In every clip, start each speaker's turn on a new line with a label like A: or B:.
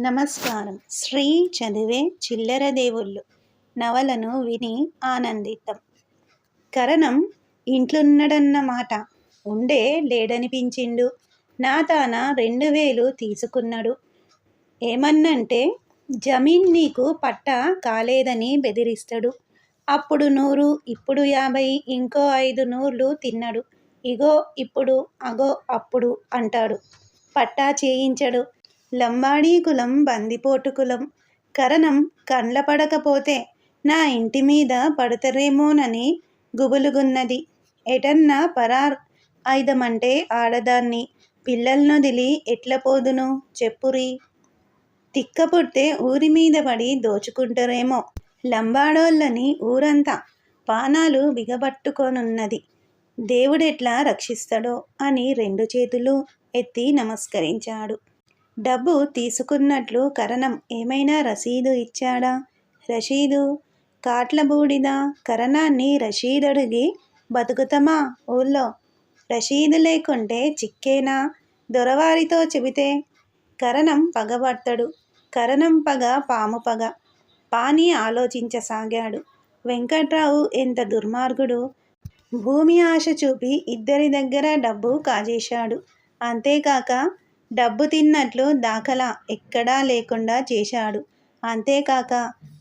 A: నమస్కారం. శ్రీ చదివే చిల్లర దేవుళ్ళు. నవలను విని ఆనందితం. కరణం ఇంట్లున్నడన్న మాట. ఉండే లేడనిపించిండు. నా తాన రెండు వేలు తీసుకున్నాడు. ఏమన్నంటే జమీన్ నీకు పట్ట కాలేదని బెదిరిస్తాడు. అప్పుడు నూరు ఇప్పుడు యాభై ఇంకో ఐదు నూర్లు తిన్నాడు. ఇగో ఇప్పుడు అగో అప్పుడు అంటాడు. పట్టా చేయించడు. లంబాడీ కులం బందిపోటు కులం కరణం కండ్ల పడకపోతే నా ఇంటి మీద పడతరేమోనని గుబులుగున్నది. ఎటన్నా పరార్ ఐదమంటే ఆడదాన్ని. పిల్లల్నొదిలి ఎట్ల పోదును చెప్పురి? తిక్క పుడితే ఊరి మీద పడి దోచుకుంటారేమో. లంబాడోళ్ళని ఊరంతా పానాలు బిగబట్టుకొనున్నది. దేవుడెట్లా రక్షిస్తాడో అని రెండు చేతులు ఎత్తి నమస్కరించాడు. డబ్బు తీసుకున్నట్లు కరణం ఏమైనా రసీదు ఇచ్చాడా? రషీదు కాట్లబూడిద కరణాన్ని రషీదడిగి బతుకుతమా ఊళ్ళో? రషీదు లేకుంటే చిక్కేనా? దొరవారితో చెబితే కరణం పగబడతాడు. కరణం పగ పాము పగ. పాని ఆలోచించసాగాడు. వెంకట్రావు ఎంత దుర్మార్గుడు! భూమి ఆశ చూపి ఇద్దరి దగ్గర డబ్బు కాజేశాడు. అంతేకాక డబ్బు తిన్నట్లు దాఖలా ఎక్కడా లేకుండా చేశాడు. అంతేకాక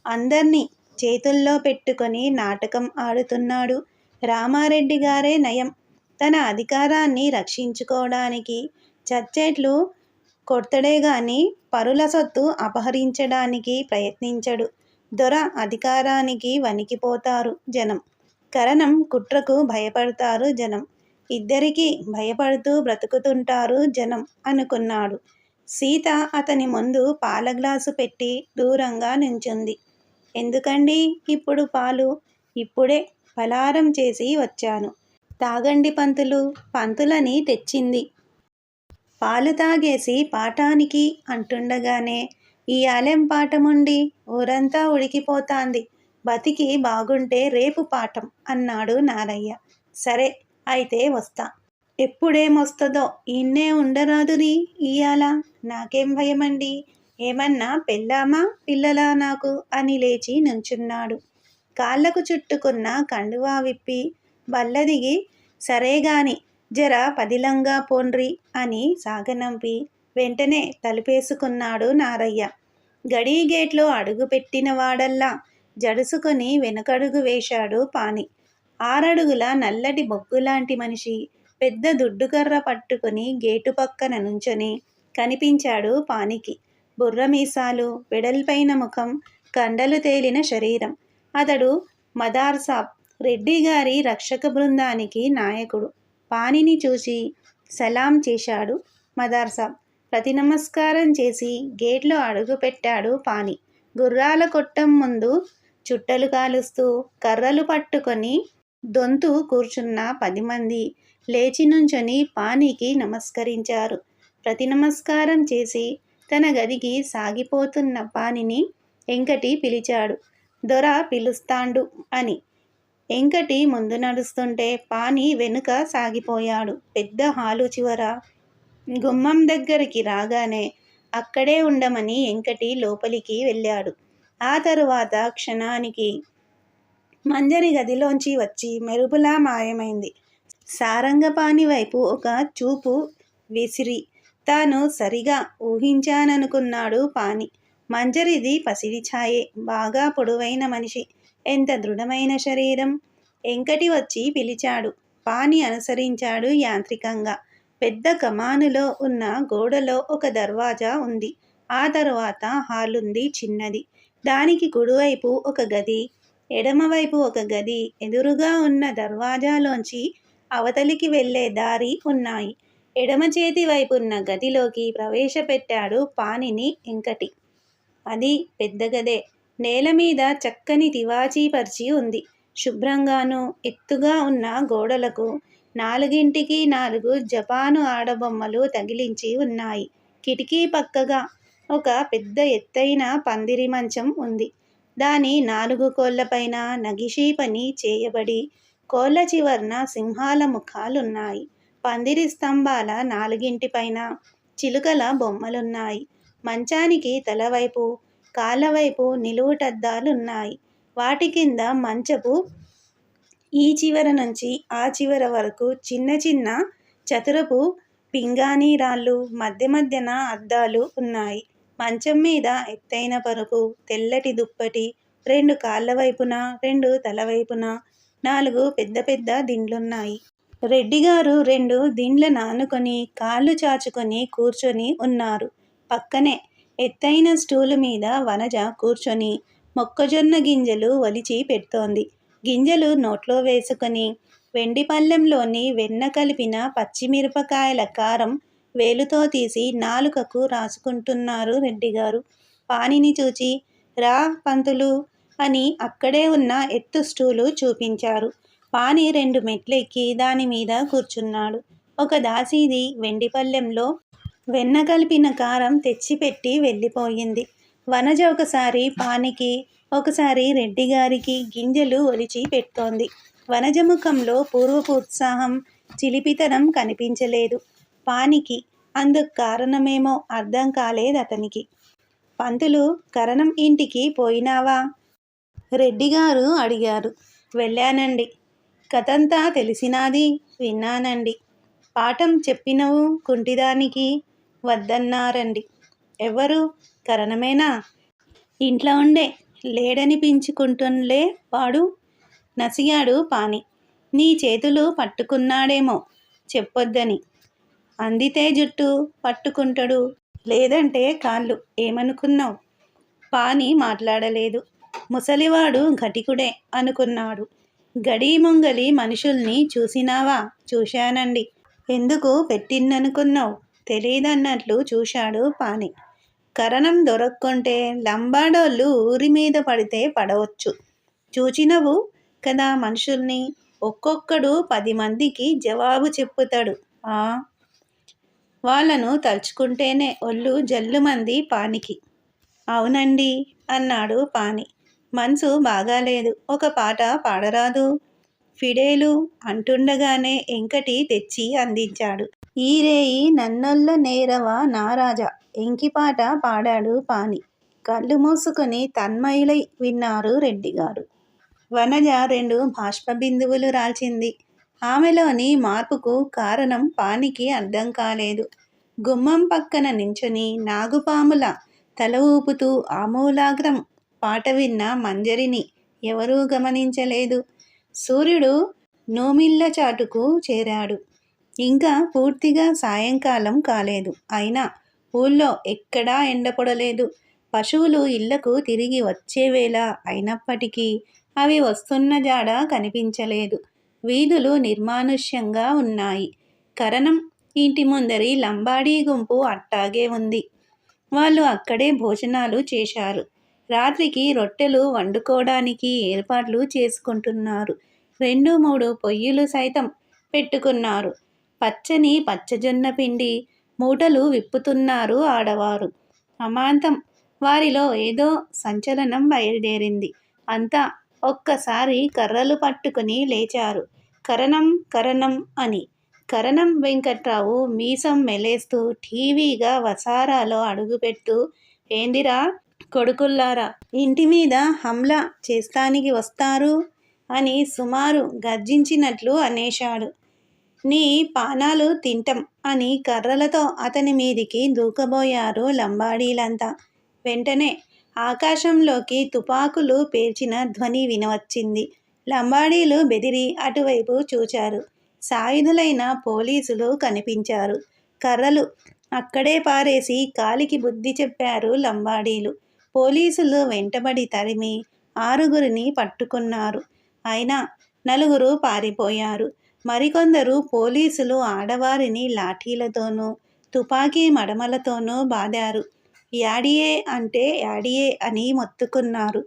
A: అందర్నీ చేతుల్లో పెట్టుకొని నాటకం ఆడుతున్నాడు. రామారెడ్డి గారే నయం. తన అధికారాన్ని రక్షించుకోవడానికి చచ్చేట్లు కొడతడే గాని పరుల సొత్తు అపహరించడానికి ప్రయత్నించడు. దొర అధికారానికి వణికిపోతారు జనం. కరణం కుట్రకు భయపడతారు జనం. ఇద్దరికీ భయపడుతూ బ్రతుకుతుంటారు జనం అనుకున్నాడు. సీత అతని ముందు పాల గ్లాసు పెట్టి దూరంగా నించుంది. ఎందుకండి ఇప్పుడు పాలు? ఇప్పుడే పలారం చేసి వచ్చాను. తాగండి పంతులు. పంతులని తెచ్చింది. పాలు తాగేసి పాఠానికి అంటుండగానే ఈ ఆలెం పాఠముండి ఊరంతా ఉడికిపోతాంది. బతికి బాగుంటే రేపు పాఠం అన్నాడు నారయ్య. సరే అయితే వస్తా. ఎప్పుడేమొస్తుందో ఈయన్నే ఉండరాదురి ఇయాల నాకేం భయమండి? ఏమన్నా పెళ్ళామా పిల్లలా నాకు? అని లేచి నుంచున్నాడు. కాళ్ళకు చుట్టుకున్న కండువా విప్పి బల్లదిగి సరేగాని జర పదిలంగా పోండ్రి అని సాగనంపి వెంటనే తలుపేసుకున్నాడు నారయ్య. గడీ గేట్లో అడుగుపెట్టిన వాడల్లా జడుసుకొని వెనకడుగు వేశాడు పాని. ఆరడుగుల నల్లటి బొగ్గులాంటి మనిషి పెద్ద దుడ్డుకర్ర పట్టుకుని గేటు పక్కన నుంచొని కనిపించాడు పానికి. బుర్రమీసాలు వెడల్పైన ముఖం కండలు తేలిన శరీరం. అతడు మదార్సాబ్ రెడ్డి గారి రక్షక బృందానికి నాయకుడు. పానిని చూసి సలాం చేశాడు మదార్సాబ్ ప్రతి నమస్కారం చేసి గేట్లో అడుగుపెట్టాడు పాని. గుర్రాల కొట్టం ముందు చుట్టలు కాలుస్తూ కర్రలు పట్టుకొని దొంతు కూర్చున్న పది మంది లేచి నుంచొని పానీకి నమస్కరించారు. ప్రతి నమస్కారం చేసి తన గదికి సాగిపోతున్న పానిని ఎంకటి పిలిచాడు. దొర పిలుస్తాండు అని. ఎంకటి ముందు నడుస్తుంటే పాని వెనుక సాగిపోయాడు. పెద్ద హాలు చివర గుమ్మం దగ్గరికి రాగానే అక్కడే ఉండమని ఎంకటి లోపలికి వెళ్ళాడు. ఆ తరువాత క్షణానికి మంజరి గదిలోంచి వచ్చి మెరుపులా మాయమైంది. సారంగపాణి వైపు ఒక చూపు విసిరి తాను సరిగా ఊహించాననుకున్నాడు పాని మంజరిది పసిడి ఛాయే. బాగా పొడవైన మనిషి. ఎంత దృఢమైన శరీరం? ఎంకటి వచ్చి పిలిచాడు. పాని అనుసరించాడు యాంత్రికంగా. పెద్ద కమానులో ఉన్న గోడలో ఒక దర్వాజా ఉంది. ఆ తరువాత హాలుంది చిన్నది. దానికి కుడివైపు ఒక గది. ఎడమవైపు ఒక గది ఎదురుగా ఉన్న దర్వాజాలోంచి అవతలికి వెళ్ళే దారి ఉన్నాయి. ఎడమ చేతి వైపున్న గదిలోకి ప్రవేశపెట్టాడు పానిని ఇంకటి అది పెద్ద గదే. నేల మీద చక్కని తివాచీ పరిచి ఉంది. శుభ్రంగాను ఎత్తుగా ఉన్న గోడలకు నాలుగింటికి నాలుగు జపాను ఆడబొమ్మలు తగిలించి ఉన్నాయి. కిటికీ పక్కగా ఒక పెద్ద ఎత్తైన పందిరి మంచం ఉంది. దాని నాలుగు కోళ్ళపైన నగిషీ పని చేయబడి కోళ్ళ చివర్న సింహాల ముఖాలున్నాయి పందిరి స్తంభాల నాలుగింటిపైన చిలుకల బొమ్మలున్నాయి మంచానికి తలవైపు కాళ్ళవైపు నిలువుటద్దాలున్నాయి. వాటి కింద మంచపు ఈ చివర నుంచి ఆ చివర వరకు చిన్న చిన్న చతురపు పింగాణీ రాళ్ళు, మధ్య మధ్యన అద్దాలు ఉన్నాయి. మంచం మీద ఎత్తైన పరుపు, తెల్లటి దుప్పటి, రెండు కాళ్ళవైపునా, రెండు తలవైపునా నాలుగు పెద్ద పెద్ద దిండ్లున్నాయి. రెడ్డిగారు రెండు దిండ్ల నానుకొని కాళ్ళు చాచుకొని కూర్చొని ఉన్నారు. పక్కనే ఎత్తైన స్టూలు మీద వనజ కూర్చొని మొక్కజొన్న గింజలు వలిచి పెడుతోంది గింజలు నోట్లో వేసుకొని వెండి పళ్ళెంలోని వెన్న కలిపిన పచ్చిమిరపకాయల కారం వేలుతో తీసి నాలుకకు రాసుకుంటున్నారు రెడ్డిగారు. పానిని చూచి రా పంతులు అని అక్కడే ఉన్న ఎత్తు స్టూలు చూపించారు. పాని రెండు మెట్లెక్కి దానిమీద కూర్చున్నాడు. ఒక దాసీది వెండిపల్లెంలో వెన్న కలిపిన కారం తెచ్చిపెట్టి వెళ్ళిపోయింది. వనజ ఒకసారి పానికి, ఒకసారి రెడ్డిగారికి గింజలు ఒలిచి పెడ్తోంది. వనజ ముఖంలో పూర్వపు ఉత్సాహం, చిలిపితనం కనిపించలేదు పానికి. అందుకు కారణమేమో అర్థం కాలేదు అతనికి పంతులు కరణం ఇంటికి పోయినావా? రెడ్డిగారు అడిగారు. వెళ్ళానండి కథంతా తెలిసినాది విన్నానండి పాఠం చెప్పినవు కుంటిదానికి? వద్దన్నారండి ఎవరు? కరణమేనా? ఇంట్లో ఉండే. లేడనిపించుకుంటుండే వాడు? నసిగాడు పాని. నీ చేతులు పట్టుకున్నాడేమో చెప్పొద్దని. అందితే జుట్టు పట్టుకుంటాడు లేదంటే కాళ్ళు. ఏమనుకున్నావు పాని మాట్లాడలేదు. ముసలివాడు ఘటికుడే అనుకున్నాడు. గడీముంగలి మనుషుల్ని చూసినావా? చూశానండి ఎందుకు పెట్టిందనుకున్నావ్? తెలీదన్నట్లు చూశాడు పాని. కరణం దొరక్కుంటే లంబాడోళ్ళు ఊరి మీద పడితే పడవచ్చు. చూచినవు కదా మనుషుల్ని? ఒక్కొక్కడు పది మందికి జవాబు చెప్పుతాడు ఆ! వాళ్ళను తలుచుకుంటేనే ఒళ్ళు జల్లుమంది పానికి. అవునండి అన్నాడు పాని. మనసు బాగాలేదు. ఒక పాట పాడరాదు ఫిడేలు అంటుండగానే ఎంకటి తెచ్చి అందించాడు. ఈరేయి నన్నొల్ల నేరవ నారాజా ఎంకిపాట పాడాడు పాని. కళ్ళు మూసుకుని తన్మయులై విన్నారు రెడ్డిగారు. వనజ రెండు బాష్పబిందువులు రాల్చింది. ఆమెలోని మార్పుకు కారణం పానికి అర్థం కాలేదు. గుమ్మం పక్కన నించుని నాగుపాముల తల ఊపుతూ ఆమూలాగ్రం పాటవిన్న మంజరిని ఎవరూ గమనించలేదు. సూర్యుడు నూమిళ్ళచాటుకు చేరాడు. ఇంకా పూర్తిగా సాయంకాలం కాలేదు. అయినా ఊళ్ళో ఎక్కడా ఎండపడలేదు పశువులు ఇళ్ళకు తిరిగి వచ్చేవేళ అయినప్పటికీ అవి వస్తున్న జాడ కనిపించలేదు. వీధులు నిర్మానుష్యంగా ఉన్నాయి. కరణం ఇంటి ముందరి లంబాడీ గుంపు అట్టాగే ఉంది. వాళ్ళు అక్కడే భోజనాలు చేశారు. రాత్రికి రొట్టెలు వండుకోవడానికి ఏర్పాట్లు చేసుకుంటున్నారు. రెండు మూడు పొయ్యిలు సైతం పెట్టుకున్నారు. పచ్చని పచ్చజొన్న పిండి మూటలు విప్పుతున్నారు ఆడవారు. అమాంతం వారిలో ఏదో సంచలనం బయలుదేరింది అంతా ఒక్కసారి కర్రలు పట్టుకుని లేచారు. కరణం కరణం అని. కరణం వెంకట్రావు మీసం మెలేస్తూ టీవీగా వసారాలో అడుగుపెడుతూ ఏందిరా కొడుకుల్లారా! ఇంటి మీద హమ్లా చేస్తానికి వస్తారు? అని సుమారు గర్జించినట్లు అనేశాడు. నీ పానాలు తింటం అని కర్రలతో అతని మీదికి దూకబోయారు లంబాడీలంతా. వెంటనే ఆకాశంలోకి తుపాకులు పేర్చిన ధ్వని వినవచ్చింది. లంబాడీలు బెదిరి అటువైపు చూచారు. సాయుధులైన పోలీసులు కనిపించారు. కర్రలు అక్కడే పారేసి కాలికి బుద్ధి చెప్పారు లంబాడీలు. పోలీసులు వెంటబడి తరిమి ఆరుగురిని పట్టుకున్నారు. అయినా నలుగురు పారిపోయారు. మరికొందరు పోలీసులు ఆడవారిని లాఠీలతోనూ, తుపాకీ మడమలతోనూ బాదారు. యాడియే అంటే యాడియే అని మొత్తుకున్నారు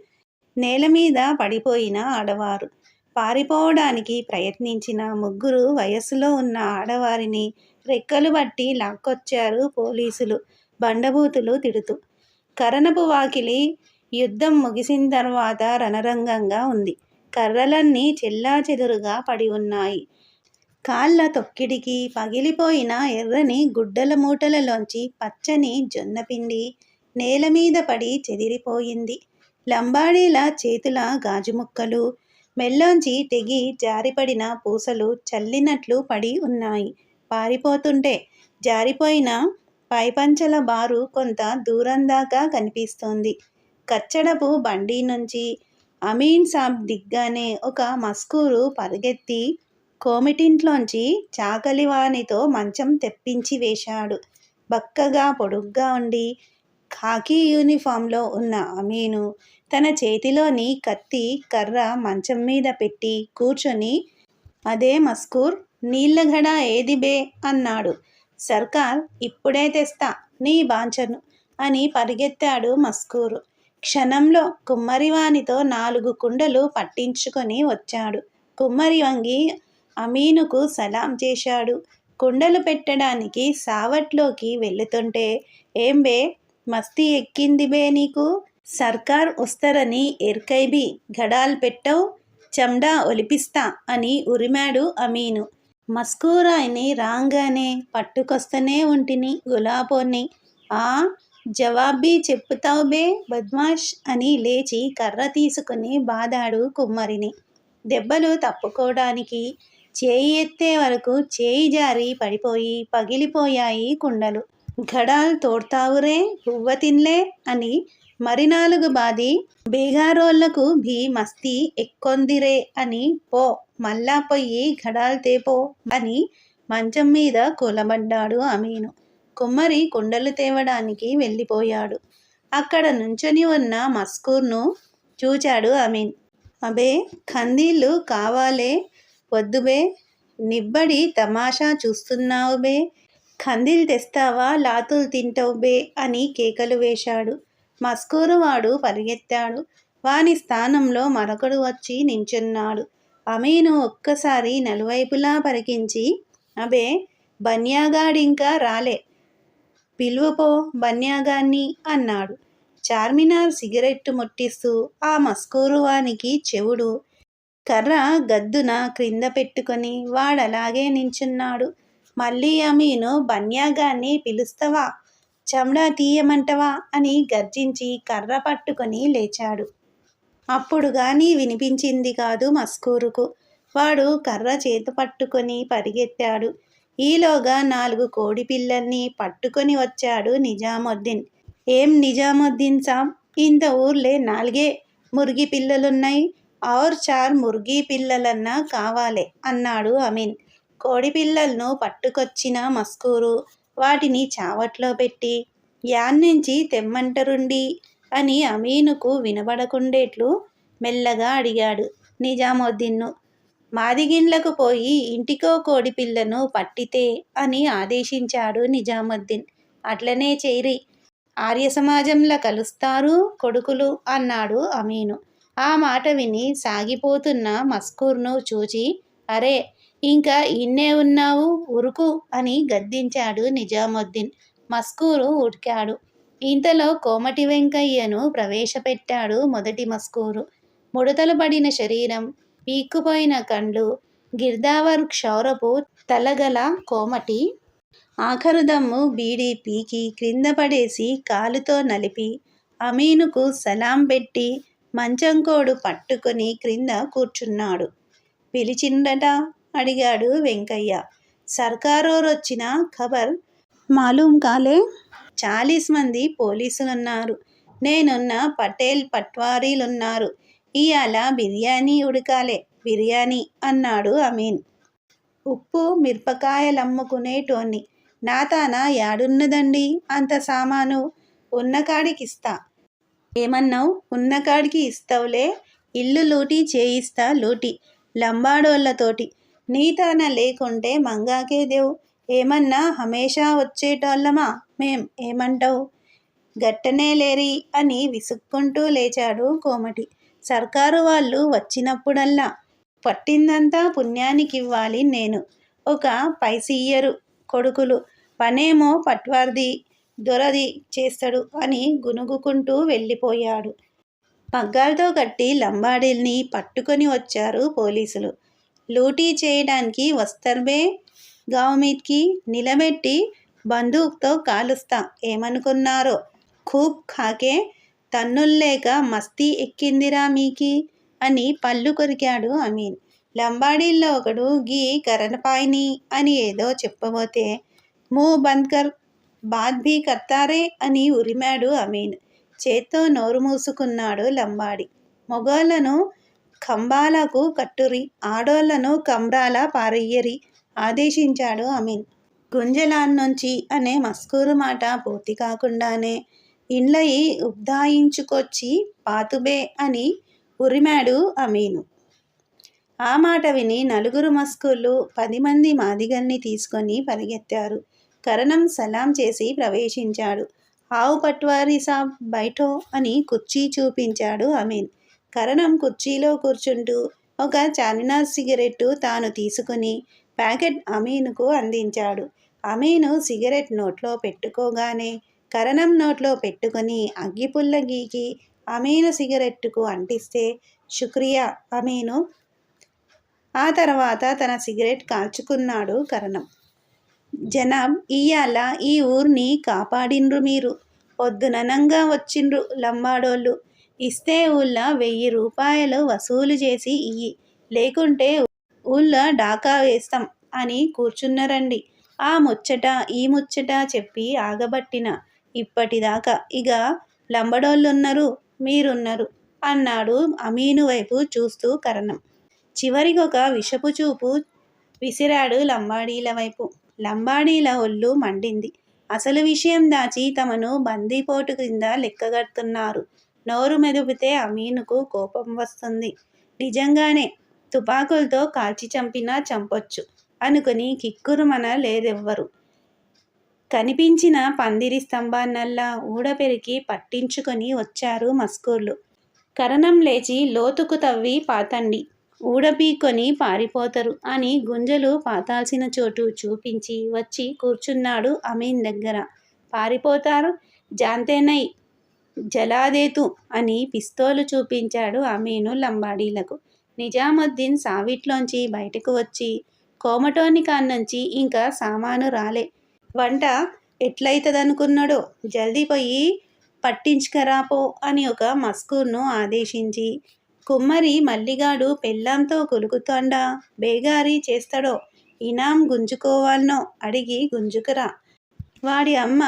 A: నేల మీద పడిపోయిన ఆడవారు. పారిపోవడానికి ప్రయత్నించిన ముగ్గురు వయస్సులో ఉన్న ఆడవారిని రెక్కలు బట్టి లాక్కొచ్చారు పోలీసులు బండబూతులు తిడుతూ. కరణపు వాకిలి యుద్ధం ముగిసిన తర్వాత రణరంగంగా ఉంది. కర్రలన్నీ చెల్లాచెదురుగా పడి ఉన్నాయి. కాళ్ళ తొక్కిడికి పగిలిపోయిన ఎర్రని గుడ్డల మూటలలోంచి పచ్చని జొన్నపిండి నేల మీద పడి చెదిరిపోయింది. లంబాడీల చేతుల గాజుముక్కలు మెల్లోంచి తెగి జారిపడిన పూసలు చల్లినట్లు పడి ఉన్నాయి. పారిపోతుంటే జారిపోయిన పైపంచల బారు కొంత దూరం దాకా కనిపిస్తోంది. కచ్చడపు బండి నుంచి అమీన్ సాబ్ దిగ్గానే ఒక మస్కూరు పరిగెత్తి కోమిటింట్లోంచి చాకలివానితో మంచం తెప్పించి వేశాడు. బక్కగా పొడుగ్గా ఉండి ఖాకీ యూనిఫాంలో ఉన్న అమీను తన చేతిలోని కత్తి కర్ర మంచం మీద పెట్టి కూర్చొని అదే మస్కూర్ నీళ్ళగడ ఏది బే అన్నాడు. సర్కార్ ఇప్పుడే తెస్తా నీ బాంచను అని పరిగెత్తాడు మస్కూరు. క్షణంలో కుమ్మరివానితో నాలుగు కుండలు పట్టించుకొని వచ్చాడు. కుమ్మరి వంగి అమీనుకు సలాం చేశాడు. కుండలు పెట్టడానికి సావట్లోకి వెళుతుంటే ఏం బే మస్తీ ఎక్కింది బే నీకు సర్కార్ వస్తరని ఎర్కైబీ గడాల్ పెట్టవు చెమ్డా ఒలిపిస్తా అని ఉరిమాడు అమీను. మస్కూరాయిని రాంగానే పట్టుకొస్తనే ఉంటిని గులాబోని ఆ జవాబీ చెప్పుతావు బే బద్మాష్ అని లేచి కర్ర తీసుకుని బాదాడు కుమ్మరిని. దెబ్బలు తప్పుకోవడానికి చేయి ఎత్తే వరకు చేయి జారి పడిపోయి పగిలిపోయాయి కుండలు. ఘడాల్ తోడ్తావురే హువ్వతిన్లే అని మరి నాలుగు బాది బీగారోళ్ళకు భీ మస్తీ ఎక్కొందిరే అని పో మల్లా పొయ్యి ఘడాల్ తేపో అని మంచం మీద కూలబడ్డాడు అమీను. కుమ్మరి కుండలు తేవడానికి వెళ్ళిపోయాడు. అక్కడ నుంచొని ఉన్న మస్కూర్ను చూచాడు అమీన్. అబే కందీళ్ళు కావాలే వద్దుబే నిబ్బడి తమాషా చూస్తున్నావు బే ఖందీల్ తెస్తావా లాతులు తింటావు బే అని కేకలు వేశాడు. మస్కూరువాడు పరిగెత్తాడు. వాని స్థానంలో మరొకడు వచ్చి నించున్నాడు. అమీను ఒక్కసారి నలువైపులా పరికించి అబే బన్యాగాడింకా రాలే పిలువపో బన్యాగాన్ని అన్నాడు. చార్మినార్ సిగరెట్టు ముట్టిస్తూ ఆ మస్కూరువానికి చెవుడు కర్ర గద్దున క్రింద పెట్టుకొని వాడలాగే నించున్నాడు. మళ్ళీ అమీను బన్యాగాన్ని పిలుస్తవా చమడా తీయమంటవా అని గర్జించి కర్ర పట్టుకొని లేచాడు. అప్పుడు కానీ వినిపించింది కాదు మస్కూరుకు. వాడు కర్ర చేతపట్టుకొని పరిగెత్తాడు. ఈలోగా నాలుగు కోడిపిల్లల్ని పట్టుకొని వచ్చాడు నిజాముద్దీన్. ఏం నిజాముద్దీన్ సాబ్ ఇంత ఊర్లే నాలుగే మురిగి పిల్లలున్నాయి ఆర్ చార్ మురిగి పిల్లలన్నా కావాలే అన్నాడు అమీన్. కోడిపిల్లల్ను పట్టుకొచ్చిన మస్కూరు వాటిని చావట్లో పెట్టి యాన్నించి తెమ్మంటరుండి అని అమీనుకు వినబడకుండేట్లు మెల్లగా అడిగాడు నిజాముద్దీన్ను. మాదిగిండ్లకు పోయి ఇంటికో కోడిపిల్లను పట్టితే అని ఆదేశించాడు నిజాముద్దీన్. అట్లనే చేరి ఆర్య సమాజంలో కలుస్తారు కొడుకులు అన్నాడు అమీను. ఆ మాట విని సాగిపోతున్న మస్కూర్ను చూచి అరే ఇంకా ఇన్నే ఉన్నావు ఉరుకు అని గద్దించాడు నిజాముద్దీన్. మస్కూరు ఉడికాడు ఇంతలో కోమటి వెంకయ్యను ప్రవేశపెట్టాడు మొదటి మస్కూరు. ముడతలు పడిన శరీరం, పీక్కుపోయిన కండ్లు, గిర్దావర్ క్షౌరపు తలగల కోమటి. ఆఖరుదమ్ము బీడీ పీకి క్రింద పడేసి కాలుతో నలిపి అమీనుకు సలాం పెట్టి మంచంకోడు పట్టుకొని క్రింద కూర్చున్నాడు. పిలిచిండట అడిగాడు వెంకయ్య. సర్కారోరొచ్చిన ఖబర్ మాలూం కాలే చాలీస్ మంది పోలీసులున్నారు. నేనున్న పటేల్ పట్వారీలున్నారు. ఇవాళ బిర్యానీ ఉడకాలే బిర్యానీ అన్నాడు అమీన్. ఉప్పూ మిరపకాయలమ్ముకునేటోన్ని. నాతాన యాడున్నదండి అంత సామాను ఉన్నకాడికిస్తా ఏమన్నావు ఉన్నకాడికి ఇస్తావులే ఇల్లు లూటీ చేయిస్తా లూటీ లంబాడోళ్ళతోటి నీతాన లేకుంటే మంగాకే దేవు ఏమన్నా హమేషా వచ్చేటోళ్ళమా మేం ఏమంటావు గట్టనే లేరి అని విసుక్కుంటూ లేచాడు కోమటి. సర్కారు వాళ్ళు వచ్చినప్పుడల్లా పట్టిందంతా పుణ్యానికివ్వాలి నేను. ఒక పైసియ్యరు కొడుకులు పనేమో పట్వార్ది దొరది చేస్తాడు అని గునుగుకుంటూ వెళ్ళిపోయాడు. పగ్గాలతో కట్టి లంబాడీల్ని పట్టుకొని వచ్చారు పోలీసులు. లూటీ చేయడానికి వస్తర్బే గావ్ మీద్కి నిలబెట్టి బందూక్తో కాలుస్తా. ఏమనుకున్నారో? ఖూబ్ ఖాకే తన్నుల్లేక మస్తీ ఎక్కిందిరా మీకి? అని పళ్ళు కొరికాడు అమీన్. లంబాడీల్లో ఒకడు గీ కరణపాయిని అని ఏదో చెప్పబోతే మూ బంద్కర్ బాద్ భీ కర్తారే అని ఉరిమాడు అమీన్. చేత్తో నోరు మూసుకున్నాడు లంబాడి. మొగోళ్ళను కంబాలకు కట్టురి ఆడోళ్ళను కంబ్రాల పారెయ్యరి ఆదేశించాడు అమీన్. గుంజలాన్నుంచి అనే మస్కూరు మాట పూర్తి కాకుండానే ఇండ్లయి ఉబ్దాయించుకొచ్చి పాతుబే అని ఉరిమాడు అమీను. ఆ మాట విని నలుగురు మస్కూళ్ళు పది మంది మాదిగల్ని తీసుకొని పరిగెత్తారు. కరణం సలాం చేసి ప్రవేశించాడు. ఆవు పట్వారి సాబ్ బయటో అని కుర్చీ చూపించాడు అమీన్. కరణం కుర్చీలో కూర్చుంటూ ఒక చార్మినార్ సిగరెట్టు తాను తీసుకుని ప్యాకెట్ అమీనుకు అందించాడు. అమీను సిగరెట్ నోట్లో పెట్టుకోగానే కరణం నోట్లో పెట్టుకుని అగ్గిపుల్ల గీకి అమీను సిగరెట్టుకు అంటిస్తే శుక్రియా అమీను ఆ తర్వాత తన సిగరెట్ కాల్చుకున్నాడు కరణం. జనాబ్ ఇయ్యాల ఈ ఊర్ని కాపాడిండ్రు మీరు. పొద్దుననంగా వచ్చిండ్రు లంబాడోళ్ళు. ఇస్తే ఊళ్ళ వెయ్యి రూపాయలు వసూలు చేసి ఇయ్యి. లేకుంటే ఊళ్ళ డాకా వేస్తాం అని కూర్చున్నరండి. ఆ ముచ్చట ఈ ముచ్చట చెప్పి ఆగబట్టిన. ఇప్పటిదాకా ఇక లంబడోళ్ళున్నారు మీరున్నారు అన్నాడు అమీను వైపు చూస్తూ కరణం. చివరికొక విషపు చూపు విసిరాడు లంబాడీల వైపు. లంబాడీల ఒళ్ళు మండింది. అసలు విషయం దాచి తమను బందీపోటు కింద లెక్కగడుతున్నారు. నోరు మెదిపితే అమీనుకు కోపం వస్తుంది. నిజంగానే తుపాకులతో కాల్చి చంపినా చంపొచ్చు. అనుకుని కిక్కురుమన లేదెవ్వరు. కనిపించిన పందిరి స్తంభాన్నల్లా ఊడపెరికి పట్టించుకొని వచ్చారు మస్కూర్లు. కరణం లేచి లోతుకు తవ్వి పాతండి. ఊడపీకొని పారిపోతారు అని గుంజలు పాతాల్సిన చోటు చూపించి వచ్చి కూర్చున్నాడు అమీన్ దగ్గర. పారిపోతారు? జాంతేనై జలాదేతు అని పిస్తోలు చూపించాడు అమీను లంబాడీలకు. నిజాముద్దీన్ సావిట్లోంచి బయటకు వచ్చి కోమటోని కాన్నుంచి ఇంకా సామాను రాలే. వంట ఎట్లయితదనుకున్నాడో? జల్దీ పోయి పట్టించుకరాపో అని ఒక మస్కూర్ను ఆదేశించి కుమ్మరి మల్లిగాడు పెళ్ళాంతో కొలుకుతాండా బేగారి చేస్తాడో? ఇనాం గుంజుకోవాలనో? అడిగి గుంజుకురా. వాడి అమ్మ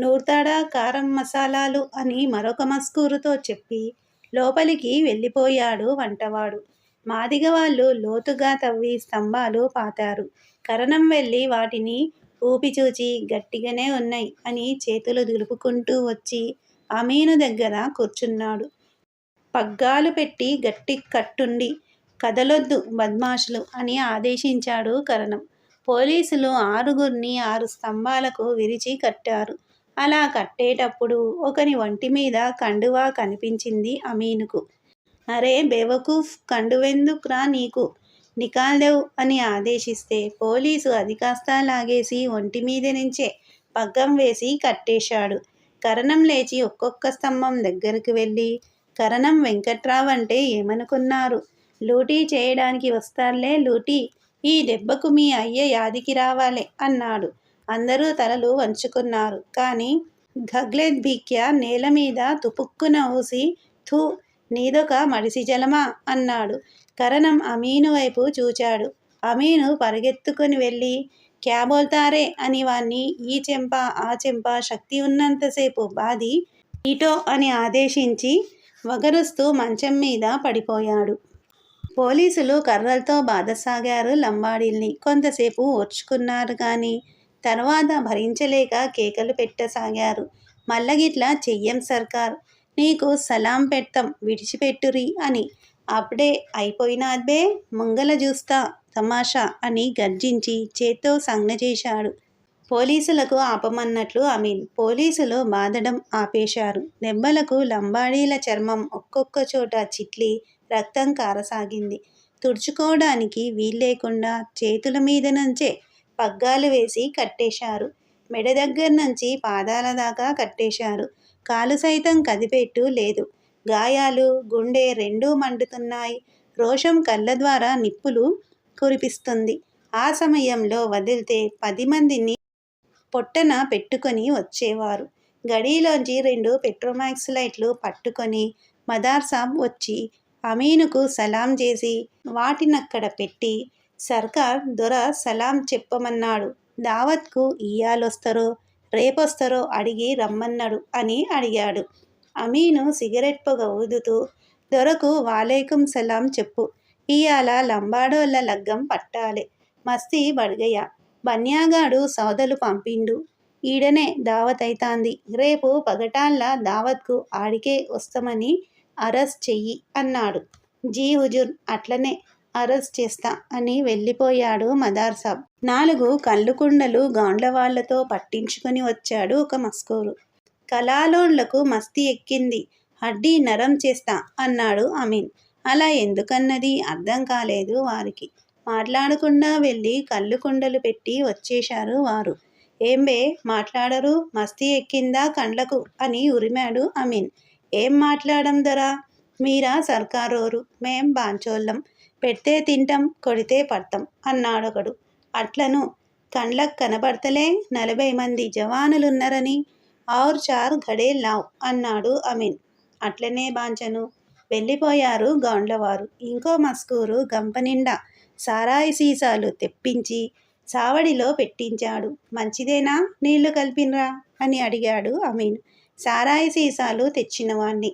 A: నూర్తాడా కారం మసాలాలు అని మరొక మస్కూరుతో చెప్పి లోపలికి వెళ్ళిపోయాడు వంటవాడు. మాదిగ వాళ్ళు లోతుగా తవ్వి స్తంభాలు పాతారు. కరణం వెళ్ళి వాటిని ఊపిచూచి గట్టిగానే ఉన్నాయి అని చేతులు దులుపుకుంటూ వచ్చి అమీను దగ్గర కూర్చున్నాడు. పగ్గాలు పెట్టి గట్టి కట్టుండి కదలొద్దు బద్మాషులు అని ఆదేశించాడు కరణం. పోలీసులు ఆరుగురిని ఆరు స్తంభాలకు విరిచి కట్టారు. అలా కట్టేటప్పుడు ఒకని ఒంటి మీద కండువా కనిపించింది అమీనుకు. అరే బేవకూఫ్ కండువెందుకురా నీకు? నికాల్దేవ్ అని ఆదేశిస్తే పోలీసు అది కాస్త లాగేసి ఒంటి మీద నుంచే పగ్గం వేసి కట్టేశాడు. కరణం లేచి ఒక్కొక్క స్తంభం దగ్గరకు వెళ్ళి కరణం వెంకట్రావ్ అంటే ఏమనుకున్నారు? లూటీ చేయడానికి వస్తారులే లూటీ. ఈ దెబ్బకు మీ అయ్య యాదికి రావాలే అన్నాడు. అందరూ తలలు వంచుకున్నారు. కానీ గగ్లెద్ భీక్య నేల మీద తుపుక్కున ఊసి థూ నీదొక మడిసి జలమా అన్నాడు. కరణం అమీను వైపు చూచాడు. అమీను పరిగెత్తుకుని వెళ్ళి క్యాబోల్తారే అని వాణ్ణి ఈ చెంప ఆ చెంప శక్తి ఉన్నంతసేపు బాది ఇటో అని ఆదేశించి వగరుస్తూ మంచం మీద పడిపోయాడు. పోలీసులు కర్రలతో బాధసాగారు లంబాడీల్ని. కొంతసేపు ఓర్చుకున్నారు కానీ తర్వాత భరించలేక కేకలు పెట్టసాగారు. మల్లగిట్ల చెయ్యం సర్కార్. నీకు సలాం పెడతాం విడిచిపెట్టురి అని. అప్పుడే అయిపోయినాద్బే ముంగల చూస్తా తమాషా అని గర్జించి చేత్తో సంజ్ఞ చేశాడు. పోలీసులకు ఆపమన్నట్లు అమీన్. పోలీసులు బాధడం ఆపేశారు. దెబ్బలకు లంబాడీల చర్మం ఒక్కొక్క చోట చిట్లి రక్తం కారసాగింది. తుడుచుకోవడానికి వీల్లేకుండా చేతుల మీద నుంచే పగ్గాలు వేసి కట్టేశారు. మెడ దగ్గర నుంచి పాదాల దాకా కట్టేశారు. కాలు సైతం కదిపెట్టు లేదు. గాయాలు గుండె రెండూ మండుతున్నాయి. రోషం కళ్ళ ద్వారా నిప్పులు కురిపిస్తుంది. ఆ సమయంలో వదిలితే పది మందిని పొట్టన పెట్టుకొని వచ్చేవారు. గడిలోంచి రెండు పెట్రోమాక్స్ లైట్లు పట్టుకొని మదార్ సాబ్ వచ్చి అమీనుకు సలాం చేసి వాటినక్కడ పెట్టి సర్కార్ దొర సలాం చెప్పమన్నాడు. దావత్కు ఇయ్యాలొస్తారో రేపొస్తారో అడిగి రమ్మన్నాడు అని అడిగాడు. అమీను సిగరెట్ పొగ ఊదుతూ దొరకు వాలేకుం సలాం చెప్పు. ఇయాల లంబాడోళ్ళ లగ్గం పట్టాలే. మస్తీ బడిగయ్య బన్యాగాడు సోదలు పంపిండు. ఈడనే దావత్ అయితాంది రేపు పగటాన్లా దావత్కు ఆడికే వస్తామని అరెస్ట్ చెయ్యి అన్నాడు. జీ హుజుర్ అట్లనే అరెస్ట్ చేస్తా అని వెళ్ళిపోయాడు మదార్ సాబ్. నాలుగు కళ్ళు కుండలు గాండ్ల వాళ్ళతో పట్టించుకొని వచ్చాడు ఒక మస్కోరు. కళాలోన్లకు మస్తీ ఎక్కింది. హడ్డీ నరం చేస్తా అన్నాడు అమీన్. అలా ఎందుకన్నది అర్థం కాలేదు వారికి. మాట్లాడకుండా వెళ్ళి కళ్ళు కుండలు పెట్టి వచ్చేశారు వారు. ఏంబే మాట్లాడరు మస్తీ ఎక్కిందా కండ్లకు అని ఉరిమాడు అమీన్. ఏం మాట్లాడం దరా మీరా సర్కారోరు మేం బాంచోళ్ళం. పెడితే తింటాం కొడితే పడతాం అన్నాడొకడు. అట్లను కండ్లకు కనబడతలే నలభై మంది జవానులున్నారని ఔర్ చార్ ఘడే లావ్ అన్నాడు అమీన్. అట్లనే బాంచను. వెళ్ళిపోయారు గౌండ్లవారు. ఇంకో మస్కూరు గంపనిండా సారాయి సీసాలు తెప్పించి సావడిలో పెట్టించాడు. మంచిదేనా నీళ్ళు కలిపినరా? అని అడిగాడు అమీన్. సారాయి సీసాలు తెచ్చినవాణ్ణి.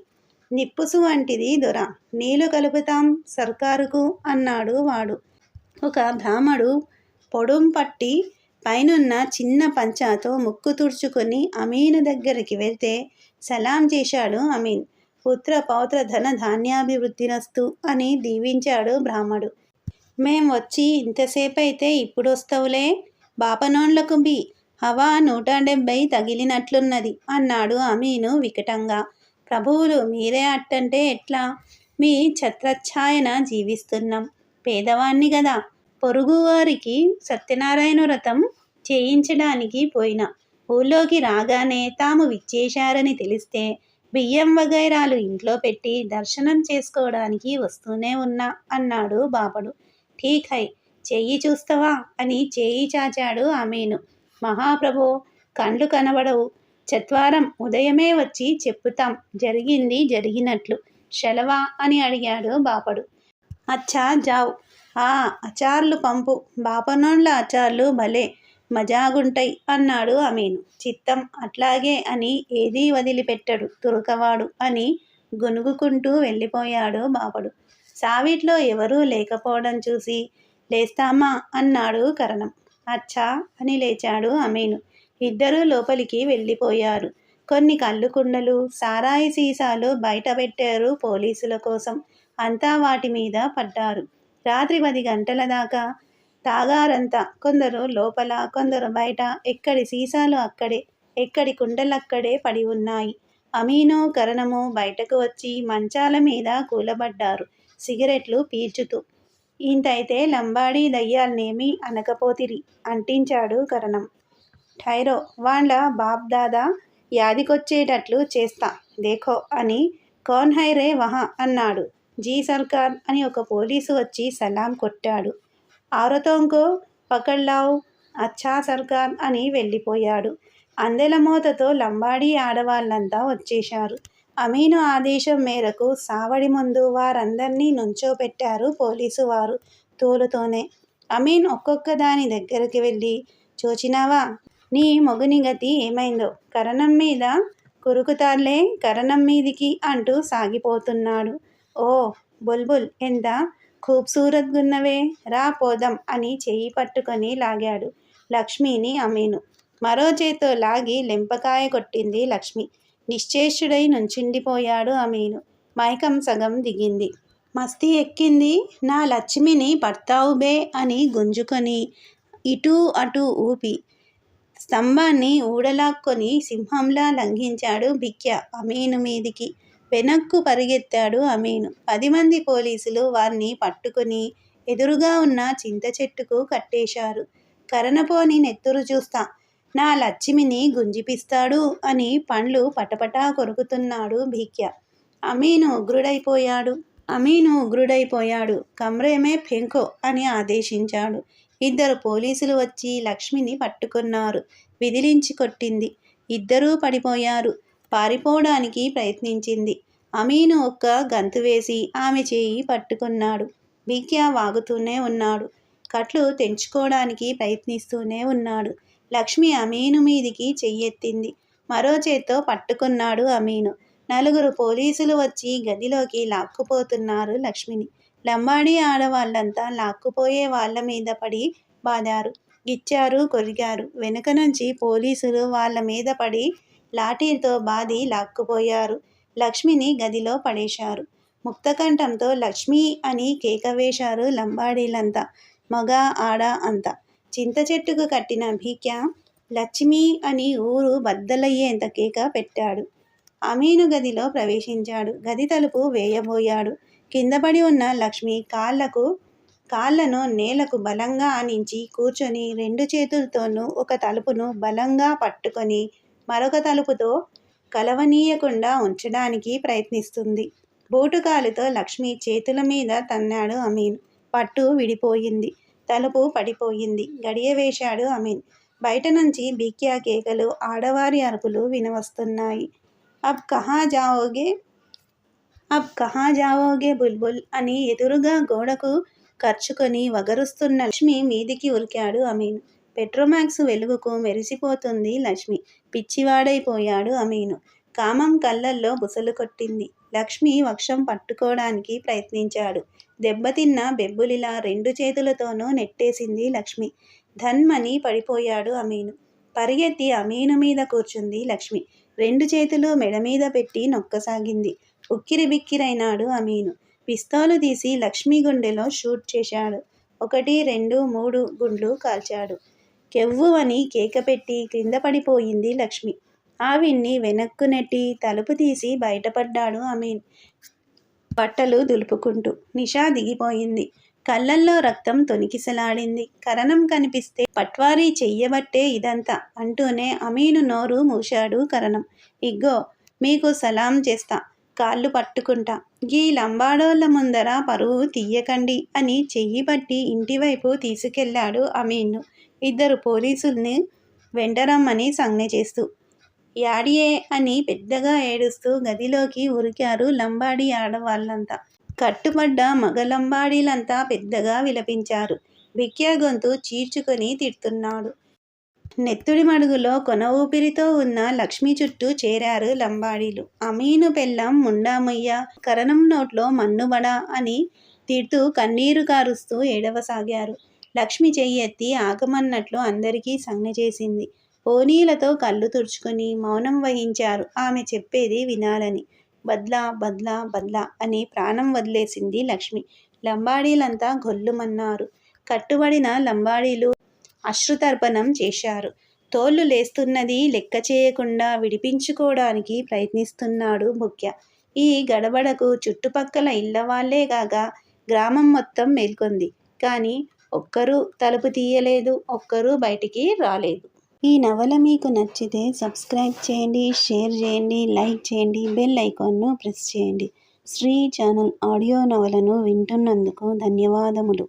A: నిప్పుసు వంటిది దొర. నీళ్ళు కలుపుతాం సర్కారుకు అన్నాడు వాడు. ఒక బ్రాహ్మడు పొడుం పట్టి పైనున్న చిన్న పంచాతో ముక్కు తుడుచుకొని అమీను దగ్గరికి వెళ్తే సలాం చేశాడు అమీన్. పుత్ర పౌత్ర ధన ధాన్యాభివృద్ధినస్తు అని దీవించాడు బ్రాహ్మడు. మేం వచ్చి ఇంతసేపు అయితే ఇప్పుడు వస్తావులే బాపనోన్లకు బి హవా నూట డెబ్బై తగిలినట్లున్నది అన్నాడు అమీను వికటంగా. ప్రభువులు మీరే అట్టంటే ఎట్లా? మీ ఛత్రఛాయన జీవిస్తున్నాం. పేదవాణ్ణి గదా. పొరుగువారికి సత్యనారాయణ వ్రతం చేయించడానికి పోయిన. ఊళ్ళోకి రాగానే తాము విచ్చేశారని తెలిస్తే బియ్యం వగైరాలు ఇంట్లో పెట్టి దర్శనం చేసుకోవడానికి వస్తూనే ఉన్నా అన్నాడు బాపడు ఠీకై హై చెయ్యి చూస్తావా? అని చేయి చాచాడు అమీను మహాప్రభు కండ్లు కనబడవు. చత్వారం ఉదయమే వచ్చి చెప్పుతాం. జరిగింది జరిగినట్లు. శలవా అని అడిగాడు బాపడు. అచ్చా జావ్. ఆ అచార్లు పంపు. బాపనోళ్ళ అచార్లు భలే మజాగుంటాయి అన్నాడు అమీను. చిత్తం అట్లాగే అని ఏదీ వదిలిపెట్టడు తురకవాడు అని గునుగుకుంటూ వెళ్ళిపోయాడు బాపడు. సావిట్లో ఎవరూ లేకపోవడం చూసి లేస్తామా? అన్నాడు కరణం. అచ్చా అని లేచాడు అమీను. ఇద్దరూ లోపలికి వెళ్ళిపోయారు. కొన్ని కళ్ళు కుండలు సారాయి సీసాలు బయట పెట్టారు పోలీసుల కోసం. అంతా వాటి మీద పడ్డారు. రాత్రి పది గంటల దాకా తాగారంతా. కొందరు లోపల కొందరు బయట. ఎక్కడి సీసాలు అక్కడే ఎక్కడి కుండలక్కడే పడి ఉన్నాయి. అమీనో కరణము బయటకు వచ్చి మంచాల మీద కూలబడ్డారు. సిగరెట్లు పీల్చుతూ. ఇంతైతే లంబాడీ దయ్యాలనేమి అనకపోతిరి అంటించాడు కరణం. ఠైరో వాళ్ళ బాబ్దాదా యాదికొచ్చేటట్లు చేస్తా దేఖో అని కౌన్ హైరే వహా అన్నాడు. జీ సర్కార్ అని ఒక పోలీసు వచ్చి సలాం కొట్టాడు. ఆరతోంకో పకడ్లావ్ అచ్చా సర్కార్ అని వెళ్ళిపోయాడు. అందెల మూతతో లంబాడీ ఆడవాళ్ళంతా వచ్చేశారు. అమీను ఆదేశం మేరకు సావడి ముందు వారందరినీ నుంచోపెట్టారు పోలీసు వారు తోలుతోనే. అమీన్ ఒక్కొక్క దాని దగ్గరికి వెళ్ళి చూచినావా? నీ మొగుని గతి ఏమైందో కరణం మీద కురుకుతార్లే కరణం మీదికి అంటూ సాగిపోతున్నాడు. ఓ బుల్బుల్ ఎంత ఖూబ్సూరత్ గున్నవే రా పోదాం అని చెయ్యి పట్టుకొని లాగాడు లక్ష్మిని అమీను. మరో చేతో లాగి లెంపకాయ కొట్టింది లక్ష్మి. నిశ్చేష్యుడై నుంచుండిపోయాడు అమీను. మైకం సగం దిగింది. మస్తీ ఎక్కింది. నా లక్ష్మిని పడతావు బే అని గుంజుకొని ఇటూ అటూ ఊపి స్తంభాన్ని ఊడలాక్కొని సింహంలా లంఘించాడు భిక్య అమీను మీదికి. వెనక్కు పరిగెత్తాడు అమీను. పది మంది పోలీసులు వారిని పట్టుకుని ఎదురుగా ఉన్న చింత చెట్టుకు కట్టేశారు. కరణపోని నెత్తురు చూస్తా నా లచ్చిమిని గుంజిపిస్తాడు అని పండ్లు పటపటా కొరుకుతున్నాడు భీక్య అమీను ఉగ్రుడైపోయాడు. అమీను ఉగ్రుడైపోయాడు. కమ్రేమే ఫెంకో అని ఆదేశించాడు. ఇద్దరు పోలీసులు వచ్చి లక్ష్మిని పట్టుకున్నారు. విదిలించి కొట్టింది. ఇద్దరూ పడిపోయారు. పారిపోవడానికి ప్రయత్నించింది. అమీను ఒక్క గంతు వేసి ఆమె చేయి పట్టుకున్నాడు. బిక్యా వాగుతూనే ఉన్నాడు. కట్లు తెంచుకోవడానికి ప్రయత్నిస్తూనే ఉన్నాడు. లక్ష్మి అమీను మీదికి చెయ్యెత్తింది. మరో చేత్తో పట్టుకున్నాడు అమీను. నలుగురు పోలీసులు వచ్చి గదిలోకి లాక్కుపోతున్నారు లక్ష్మిని. లంబాడి ఆడవాళ్ళంతా లాక్కుపోయే వాళ్ళ మీద పడి బాదారు. గిచ్చారు కొరిగారు. వెనుక నుంచి పోలీసులు వాళ్ళ మీద పడి లాఠీతో బాది లాక్కుపోయారు. లక్ష్మిని గదిలో పడేశారు. ముక్తకంఠంతో లక్ష్మి అని కేక వేశారు లంబాడీలంతా. మగ ఆడ అంతా. చింత చెట్టుకు కట్టిన భీక్య లక్ష్మి అని ఊరు బద్దలయ్యేంత కేక పెట్టాడు. అమీను గదిలో ప్రవేశించాడు. గది తలుపు వేయబోయాడు. కిందపడి ఉన్న లక్ష్మి కాళ్ళకు కాళ్ళను నేలకు బలంగా ఆనించి కూర్చొని రెండు చేతులతోనూ ఒక తలుపును బలంగా పట్టుకొని మరొక తలుపుతో కలవనీయకుండా ఉంచడానికి ప్రయత్నిస్తుంది. బోటుకాలుతో లక్ష్మి చేతుల మీద తన్నాడు అమీన్. పట్టు విడిపోయింది. తలుపు పడిపోయింది. గడియ వేశాడు అమీన్. బయట నుంచి బిక్యా కేకలు ఆడవారి అరుపులు వినవస్తున్నాయి. అబ్ కహా జావోగే? అబ్ కహా జావోగే బుల్బుల్ అని ఎదురుగా గోడకు ఖర్చుకొని వగరుస్తున్న లక్ష్మి మీదికి ఉరికాడు అమీన్. పెట్రోమాక్స్ వెలుగుకు మెరిసిపోతుంది లక్ష్మి. పిచ్చివాడైపోయాడు అమీను. కామం కళ్ళల్లో బుసలు కొట్టింది. లక్ష్మి వక్షం పట్టుకోవడానికి ప్రయత్నించాడు. దెబ్బతిన్న బెబ్బులిలా రెండు చేతులతోనూ నెట్టేసింది లక్ష్మి. ధన్మని పడిపోయాడు అమీను. పరిగెత్తి అమీను మీద కూర్చుంది లక్ష్మి. రెండు చేతులు మెడ మీద పెట్టి నొక్కసాగింది. ఉక్కిరి బిక్కిరైనాడు అమీను. పిస్తోలు తీసి లక్ష్మి గుండెలో షూట్ చేశాడు. ఒకటి రెండు మూడు గుండ్లు కాల్చాడు. కెవ్వు అని కేక పెట్టి క్రింద పడిపోయింది లక్ష్మి. ఆవిడ్ని వెనక్కు నెట్టి తలుపు తీసి బయటపడ్డాడు అమీన్. బట్టలు దులుపుకుంటూ నిషా దిగిపోయింది. కళ్ళల్లో రక్తం తొనికిసలాడింది. కరణం కనిపిస్తే పట్వారీ చెయ్యబట్టే ఇదంతా అంటూనే అమీను నోరు మూశాడు కరణం. ఇగ్గో మీకు సలాం చేస్తా. కాళ్ళు పట్టుకుంటా. గీ లంబాడోళ్ళ ముందర పరువు తీయకండి అని చెయ్యి పట్టి ఇంటివైపు తీసుకెళ్ళాడు అమీన్ను. ఇద్దరు పోలీసుల్ని వెంటరమ్మని సంజ్ఞ చేస్తూ యాడియే అని పెద్దగా ఏడుస్తూ గదిలోకి ఉరికారు లంబాడి ఆడవాళ్ళంతా. కట్టుబడ్డ మగ లంబాడీలంతా పెద్దగా విలపించారు. భిక్యా గొంతు చీర్చుకొని తిడుతున్నాడు. నెత్తుడి మడుగులో కొన ఊపిరితో ఉన్న లక్ష్మి చుట్టూ చేరారు లంబాడీలు. అమీను పెళ్ళం ముండామయ్య కరణం నోట్లో మన్నుబడ అని తిడుతూ కన్నీరు కారుస్తూ ఏడవసాగారు. లక్ష్మి చెయ్యెత్తి ఆగమన్నట్లు అందరికీ సంజ్ఞ చేసింది. పోనీలతో కళ్ళు తుడుచుకొని మౌనం వహించారు. ఆమె చెప్పేది వినాలని. బద్లా బద్లా బద్లా అని ప్రాణం వదిలేసింది లక్ష్మి. లంబాడీలంతా గొల్లుమన్నారు. కట్టుబడిన లంబాడీలు అశ్రుతర్పణం చేశారు. తోళ్ళు లేస్తున్నది లెక్క చేయకుండా విడిపించుకోవడానికి ప్రయత్నిస్తున్నాడు ముఖ్య. ఈ గడబడకు చుట్టుపక్కల ఇళ్ళ వాళ్ళే కాక గ్రామం మొత్తం మేల్కొంది. కానీ ఒక్కరూ తలుపు తీయలేదు ఒక్కరూ బయటికి రాలేదు. ఈ నవల మీకు నచ్చితే సబ్స్క్రైబ్ చేయండి షేర్ చేయండి లైక్ చేయండి బెల్ ఐకాన్ను ప్రెస్ చేయండి. శ్రీ ఛానల్ ఆడియో నవలను వింటున్నందుకు ధన్యవాదములు.